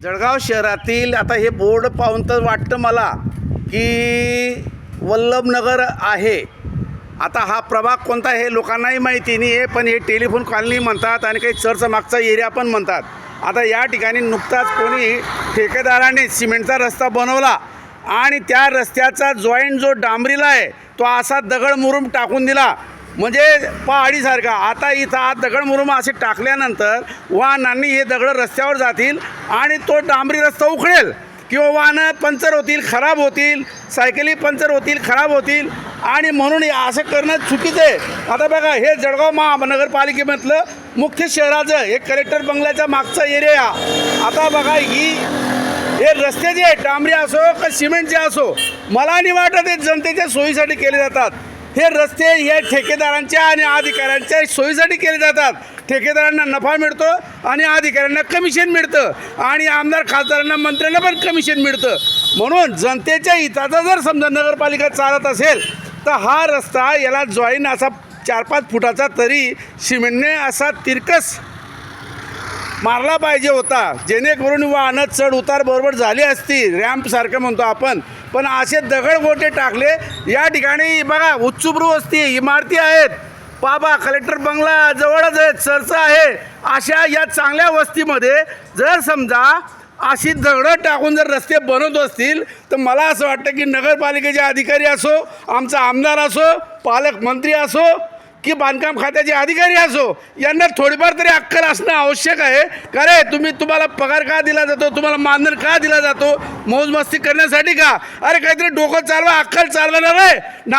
जळगाव शहरातील आता हे बोर्ड पाहून तर वाटतं मला की वल्लभनगर आहे. आता हा प्रभाग कोणता हे लोकांनाही माहिती नाही आहे पण हे टेलिफोन कॉलनी म्हणतात आणि काही चर्च मागचा एरिया पण म्हणतात. आता या ठिकाणी नुकताच कोणी ठेकेदाराने सिमेंटचा रस्ता बनवला आणि त्या रस्त्याचा जॉईंट जो डांबरीला आहे तो असा दगड मुरुम टाकून दिला. म्हणजे पहाडीसारखा. आता इथं आत दगड मुरुम असे टाकल्यानंतर वाहनांनी हे दगड रस्त्यावर जातील आणि तो डांबरी रस्ता उखडेल किंवा वाहनं पंचर होतील खराब होतील सायकली पंचर होतील खराब होतील. आणि म्हणून असं करणं चुकीचं आहे. आता बघा हे जळगाव महानगरपालिकेमधलं मुख्य शहराचं हे कलेक्टर बंगल्याच्या मागचा एरिया आता बघा ही हे रस्ते जे आहे डांबरी असो का सिमेंटचे असो मला नाही वाटत हे जनतेच्या सोयीसाठी केले जातात. हे रस्ते हे ठेकेदारांच्या आणि अधिकाऱ्यांच्या सोयीसाठी केले जातात. ठेकेदारांना नफा मिळतो आणि अधिकाऱ्यांना कमिशन मिळतं. आणि आमदार खासदारांना मंत्र्यांना पण कमिशन मिळतं. म्हणून जनतेच्या हिताचा जर समजा नगरपालिका चालत असेल तर हा रस्ता याला जॉईन असा चार पाच फुटाचा तरी सिमेंटने असा तिरकस मारला पाहिजे होता. जेणेकरून वाहनं चढ उतार बरोबर झाली असती. रॅम्पसारखं म्हणतो आपण. पण असे दगड गोटे टाकले या ठिकाणी बघा उच्चभ्रू वस्ती इमारती आहेत. बाबा कलेक्टर बंगला जवळच आहे चर्च आहे. अशा या चांगल्या वस्तीमध्ये जर समजा अशी दगडं टाकून जर रस्ते बनवत असतील तर मला असं वाटतं की नगरपालिकेचे अधिकारी असो आमचा आमदार असो पालकमंत्री असो की बांधकाम खात्याचे अधिकारी असो यांना थोडीफार तरी अक्कल असणं आवश्यक आहे. का रे तुम्ही तुम्हाला पगार का दिला जातो तुम्हाला मानधन का दिला जातो मौजमस्ती करण्यासाठी का? अरे काहीतरी डोकं चालवा अक्कल चालवणार आहे.